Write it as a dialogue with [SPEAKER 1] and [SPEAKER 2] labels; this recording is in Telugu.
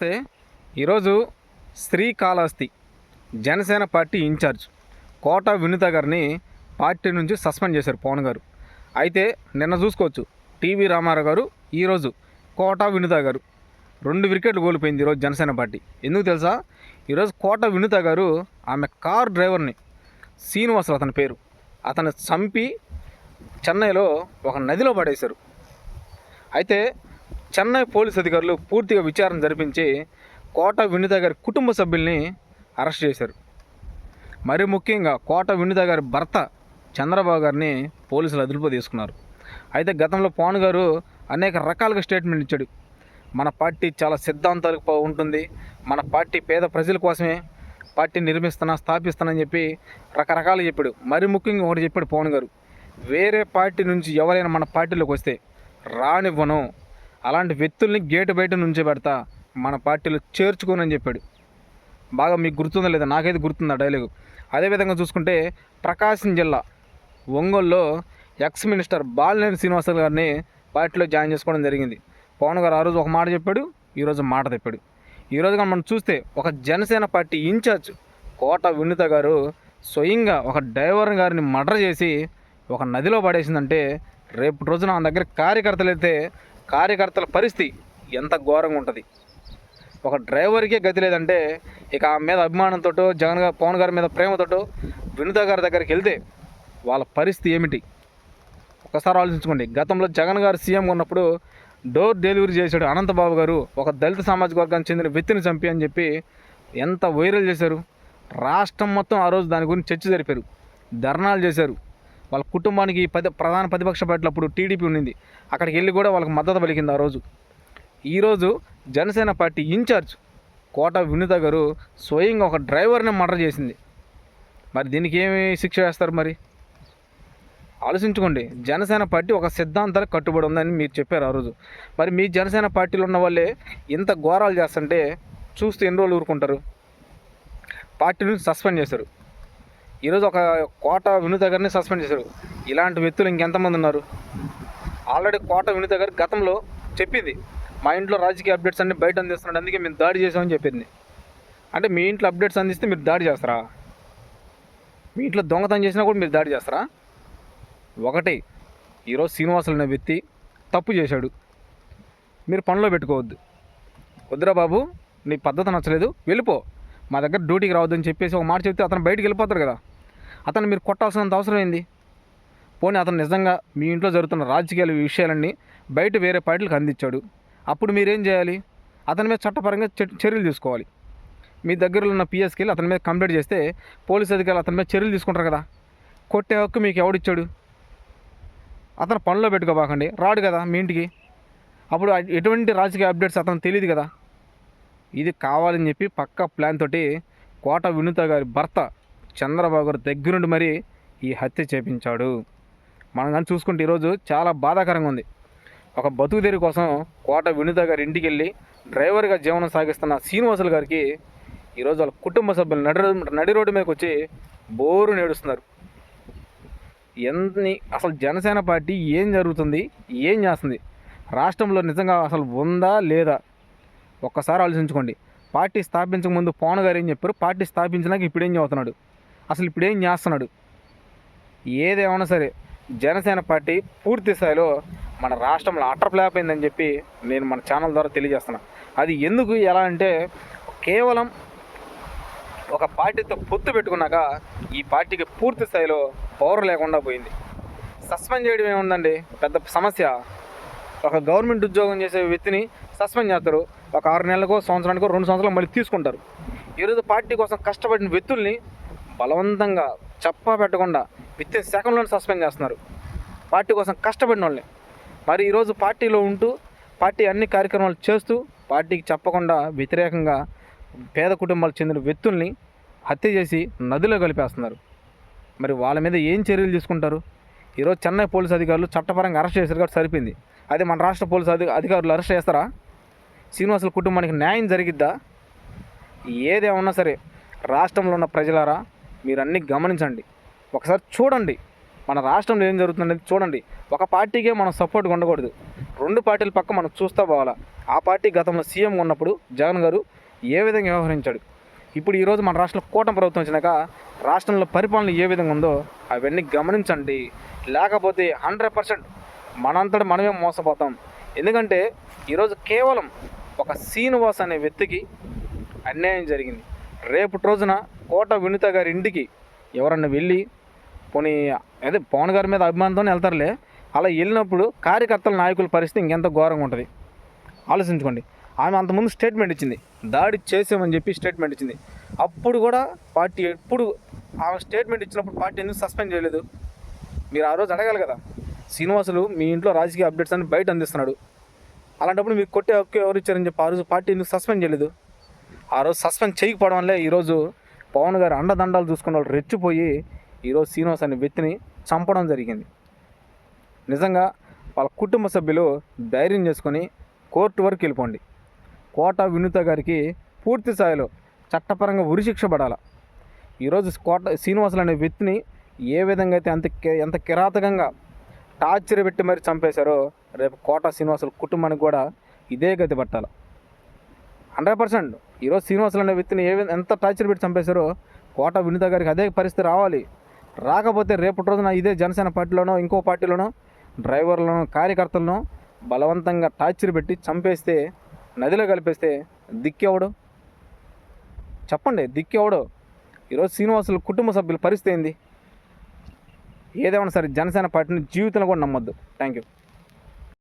[SPEAKER 1] నమస్తే ఈరోజు శ్రీకాళహస్తి జనసేన పార్టీ ఇన్ఛార్జ్ కోట వినుత గారిని పార్టీ నుంచి సస్పెండ్ చేశారు పవన్ గారు. అయితే నిన్న చూసుకోవచ్చు టీవీ రామారావు గారు ఈరోజు కోట వినుత గారు రెండు వికెట్లు కోల్పోయింది ఈరోజు జనసేన పార్టీ. ఎందుకు తెలుసా? ఈరోజు కోట వినుత గారు ఆమె కార్ డ్రైవర్ని శ్రీనివాసులు అతని పేరు అతను చంపి చెన్నైలో ఒక నదిలో పడేశారు. అయితే చెన్నై పోలీస్ అధికారులు పూర్తిగా విచారణ జరిపించి కోట వినిత గారి కుటుంబ సభ్యుల్ని అరెస్ట్ చేశారు. మరి ముఖ్యంగా కోట వినిత గారి భర్త చంద్రబాబు గారిని పోలీసులు అదుపులో తీసుకున్నారు. అయితే గతంలో పవన్ గారు అనేక రకాలుగా స్టేట్మెంట్ ఇచ్చాడు. మన పార్టీ చాలా సిద్ధాంతాలకు ఉంటుంది. మన పార్టీ పేద ప్రజల కోసమే పార్టీ నిర్మిస్తున్నా స్థాపిస్తానని చెప్పి రకరకాలు చెప్పాడు. మరి ముఖ్యంగా ఒకటి చెప్పాడు పవన్ గారు. వేరే పార్టీ నుంచి ఎవరైనా మన పార్టీలోకి వస్తే రానివ్వను. అలాంటి వ్యక్తుల్ని గేటు బయట నుంచే పెడతా మన పార్టీలో చేర్చుకోనని చెప్పాడు. బాగా మీకు గుర్తుందా లేదా? నాకైతే గుర్తుంది ఆ డైలాగు. అదేవిధంగా చూసుకుంటే ప్రకాశం జిల్లా ఒంగోలులో ఎక్స్ మినిస్టర్ బాలినేని శ్రీనివాసరావు గారిని పార్టీలో జాయిన్ చేసుకోవడం జరిగింది. పవన్ గారు ఆ రోజు ఒక మాట చెప్పాడు ఈరోజు మాట తెప్పాడు. ఈరోజు కానీ మనం చూస్తే ఒక జనసేన పార్టీ ఇన్ఛార్జ్ కోట వినుత గారు స్వయంగా ఒక డ్రైవర్ గారిని మర్డర్ చేసి ఒక నదిలో పడేసిందంటే రేపు రోజున ఆ దగ్గర కార్యకర్తలు అయితే కార్యకర్తల పరిస్థితి ఎంత ఘోరంగా ఉంటుంది. ఒక డ్రైవర్కే గతి లేదంటే ఇక ఆమె మీద అభిమానంతో జగన్ గారు పవన్ గారి మీద ప్రేమతోటో వినుత గారి దగ్గరికి వెళ్తే వాళ్ళ పరిస్థితి ఏమిటి? ఒకసారి ఆలోచించుకోండి. గతంలో జగన్ గారు సీఎం ఉన్నప్పుడు డోర్ డెలివరీ చేశాడు అనంతబాబు గారు. ఒక దళిత సామాజిక వర్గానికి చెందిన వ్యక్తిని చంపి అని చెప్పి ఎంత వైరల్ చేశారు. రాష్ట్రం మొత్తం ఆ రోజు దాని గురించి చర్చ జరిపారు. ధర్నాలు చేశారు. వాళ్ళ కుటుంబానికి పది ప్రధాన ప్రతిపక్ష పార్టీలు అప్పుడు టీడీపీ ఉండింది అక్కడికి వెళ్ళి కూడా వాళ్ళకి మద్దతు పలికింది ఆ రోజు. ఈరోజు జనసేన పార్టీ ఇన్ఛార్జ్ కోట వినుత గారు స్వయంగా ఒక డ్రైవర్ని మర్డర్ చేసింది. మరి దీనికి ఏమి శిక్ష వేస్తారు మరి? ఆలోచించుకోండి. జనసేన పార్టీ ఒక సిద్ధాంతాలకు కట్టుబడి ఉందని మీరు చెప్పారు ఆ రోజు. మరి మీ జనసేన పార్టీలో ఉన్న వాళ్ళే ఇంత ఘోరాలు చేస్తుంటే చూస్తూ ఎన్ని రోజులు ఊరుకుంటారు? పార్టీ నుంచి సస్పెండ్ చేశారు ఈరోజు ఒక కోట వినుత గారిని సస్పెండ్ చేశారు. ఇలాంటి వ్యక్తులు ఇంకెంతమంది ఉన్నారు? ఆల్రెడీ కోట వినుత గారు గతంలో చెప్పింది మా ఇంట్లో రాజకీయ అప్డేట్స్ అన్ని బయట అందిస్తున్నాడు అందుకే మేము దాడి చేసామని చెప్పింది. అంటే మీ ఇంట్లో అప్డేట్స్ అందిస్తే మీరు దాడి చేస్తారా? మీ ఇంట్లో దొంగతనం చేసినా కూడా మీరు దాడి చేస్తారా? ఒకటి ఈరోజు శ్రీనివాసులు అనే వ్యక్తి తప్పు చేశాడు. మీరు పనిలో పెట్టుకోవద్దు. వద్దురా బాబు నీ పద్ధతి నచ్చలేదు వెళ్ళిపో. మా దగ్గర డ్యూటీకి రావద్దని చెప్పేసి ఒక మాట చెప్తే అతను బయటికి వెళ్ళిపోతారు కదా. అతను మీరు కొట్టాల్సినంత అవసరం ఏంది? పోనీ అతను నిజంగా మీ ఇంట్లో జరుగుతున్న రాజకీయాల విషయాలన్నీ బయట వేరే పార్టీలకు అందించాడు. అప్పుడు మీరేం చేయాలి? అతని మీద చట్టపరంగా చ- చర్యలు తీసుకోవాలి. మీ దగ్గరలో ఉన్న పిఎస్కి వెళ్ళి అతని మీద కంప్లైంట్ చేస్తే పోలీస్ అధికారులు అతని మీద చర్యలు తీసుకుంటారు కదా. కొట్టే హక్కు మీకు ఎవడిచ్చాడు? అతను పనిలో పెట్టుకోబాకండి. రాడు కదా మీ ఇంటికి. అప్పుడు ఎటువంటి రాజకీయ అప్డేట్స్ అతను తెలియదు కదా. ఇది కావాలని చెప్పి పక్క ప్లాన్ తోటి కోట వినుత గారి భర్త చంద్రబాబు గారు దగ్గరుండి మరి ఈ హత్య చేపించాడు. మనం కానీ చూసుకుంటే ఈరోజు చాలా బాధాకరంగా ఉంది. ఒక బతుకు తెరి కోసం కోట వినుత గారి ఇంటికి వెళ్ళి డ్రైవర్గా జీవనం సాగిస్తున్న శ్రీనివాసులు గారికి ఈరోజు వాళ్ళ కుటుంబ సభ్యులు నడి నడి రోడ్డు మీదకి వచ్చి బోరు నేడుస్తున్నారు. ఎన్ని అసలు జనసేన పార్టీ ఏం జరుగుతుంది? ఏం చేస్తుంది? రాష్ట్రంలో నిజంగా అసలు ఉందా లేదా? ఒక్కసారి ఆలోచించుకోండి. పార్టీ స్థాపించక ముందు పవన్ గారు ఏం చెప్పారు? పార్టీ స్థాపించినాక ఇప్పుడు ఏం చదువుతున్నాడు? అసలు ఇప్పుడు ఏం చేస్తున్నాడు? ఏదేమైనా సరే జనసేన పార్టీ పూర్తి స్థాయిలో మన రాష్ట్రంలో అటర్ ఫ్లాప్ అయిందని చెప్పి నేను మన ఛానల్ ద్వారా తెలియజేస్తున్నా. అది ఎందుకు ఎలా అంటే కేవలం ఒక పార్టీతో పొత్తు పెట్టుకున్నాక ఈ పార్టీకి పూర్తి స్థాయిలో పవర్ లేకుండా పోయింది. సస్పెండ్ చేయడం ఏముందండి? పెద్ద సమస్య. ఒక గవర్నమెంట్ ఉద్యోగం చేసే వ్యక్తిని సస్పెండ్ చేస్తారు. ఒక ఆరు నెలలకో సంవత్సరానికో రెండు సంవత్సరాలు మళ్ళీ తీసుకుంటారు. ఈరోజు పార్టీ కోసం కష్టపడిన వ్యక్తుల్ని బలవంతంగా చప్ప పెట్టకుండా విత్ సెకండ్లోనే సస్పెండ్ చేస్తున్నారు. పార్టీ కోసం కష్టపడిన వాళ్ళని మరి ఈరోజు పార్టీలో ఉంటూ పార్టీ అన్ని కార్యక్రమాలు చేస్తూ పార్టీకి చెప్పకుండా వ్యతిరేకంగా పేద కుటుంబాలకు చెందిన వ్యక్తుల్ని హత్య చేసి నదిలో కలిపేస్తున్నారు. మరి వాళ్ళ మీద ఏం చర్యలు తీసుకుంటారు? ఈరోజు చెన్నై పోలీస్ అధికారులు చట్టపరంగా అరెస్ట్ చేశారు కాబట్టి సరిపోయింది. అదే మన రాష్ట్ర పోలీస్ అధి అధికారులు అరెస్ట్ చేస్తారా? శ్రీనివాసుల కుటుంబానికి న్యాయం జరిగిద్దా? ఏదేమన్నా సరే రాష్ట్రంలో ఉన్న ప్రజలారా మీరు అన్నీ గమనించండి. ఒకసారి చూడండి. మన రాష్ట్రంలో ఏం జరుగుతుందనేది చూడండి. ఒక పార్టీకే మనం సపోర్ట్గా ఉండకూడదు రెండు పార్టీల పక్క మనం చూస్తూ పోవాలా. ఆ పార్టీ గతంలో సీఎం ఉన్నప్పుడు జగన్ గారు ఏ విధంగా వ్యవహరించాడు? ఇప్పుడు ఈరోజు మన రాష్ట్రంలో కూటమి ప్రభుత్వం వచ్చినాక రాష్ట్రంలో పరిపాలన ఏ విధంగా ఉందో అవన్నీ గమనించండి. లేకపోతే హండ్రెడ్ పర్సెంట్ మనంతట మనమే మోసపోతాం. ఎందుకంటే ఈరోజు కేవలం ఒక శ్రీనివాస్ అనే వ్యక్తికి అన్యాయం జరిగింది. రేపటి రోజున కోట వినుత గారి ఇంటికి ఎవరన్నా వెళ్ళి పోనీ అదే పవన్ గారి మీద అభిమానంతో వెళ్తారులే. అలా వెళ్ళినప్పుడు కార్యకర్తల నాయకుల పరిస్థితి ఇంకెంత ఘోరంగా ఉంటుంది? ఆలోచించుకోండి. ఆమె అంతకుముందు స్టేట్మెంట్ ఇచ్చింది. దాడి చేసామని చెప్పి స్టేట్మెంట్ ఇచ్చింది. అప్పుడు కూడా పార్టీ ఎప్పుడు ఆమె స్టేట్మెంట్ ఇచ్చినప్పుడు పార్టీ ఎందుకు సస్పెండ్ చేయలేదు? మీరు ఆ రోజు అడగాలి కదా. శ్రీనివాసులు మీ ఇంట్లో రాజకీయ అప్డేట్స్ అని బయట అందిస్తున్నాడు. అలాంటప్పుడు మీకు కొట్టే హక్కు ఎవరు ఇచ్చారని చెప్పి ఆ రోజు పార్టీ ఎందుకు సస్పెండ్ చేయలేదు? ఆ రోజు సస్పెండ్ చేయకపోవడం వల్లే ఈరోజు పవన్ గారు అండదండాలు చూసుకున్న వాళ్ళు రెచ్చిపోయి ఈరోజు శ్రీనివాస్ అనే వ్యక్తిని చంపడం జరిగింది. నిజంగా వాళ్ళ కుటుంబ సభ్యులు ధైర్యం చేసుకొని కోర్టు వరకు వెళ్ళిపోండి. కోట వినుత గారికి పూర్తి స్థాయిలో చట్టపరంగా ఉరిశిక్ష పడాల? ఈరోజు కోట శ్రీనివాసులు అనే వ్యక్తిని ఏ విధంగా అయితే అంత ఎంత కిరాతకంగా టార్చర్ పెట్టి మరి చంపేశారో రేపు కోట శ్రీనివాసుల కుటుంబానికి కూడా ఇదే గతి పట్టాలి. హండ్రెడ్ పర్సెంట్ ఈరోజు శ్రీనివాసులు అనే వ్యక్తిని ఏ ఎంత టార్చర్ పెట్టి చంపేశారో కోట వినిత గారికి అదే పరిస్థితి రావాలి. రాకపోతే రేపటి రోజున ఇదే జనసేన పార్టీలోనో ఇంకో పార్టీలోనో డ్రైవర్లను కార్యకర్తలను బలవంతంగా టార్చర్ పెట్టి చంపేస్తే నదిలో కలిపేస్తే దిక్కెవడు చెప్పండి దిక్కేవడు ఈరోజు శ్రీనివాసుల కుటుంబ సభ్యుల పరిస్థితి ఏంది? ఏదేమన్నా సరే జనసేన పార్టీని జీవితంలో కూడా నమ్మొద్దు. Thank you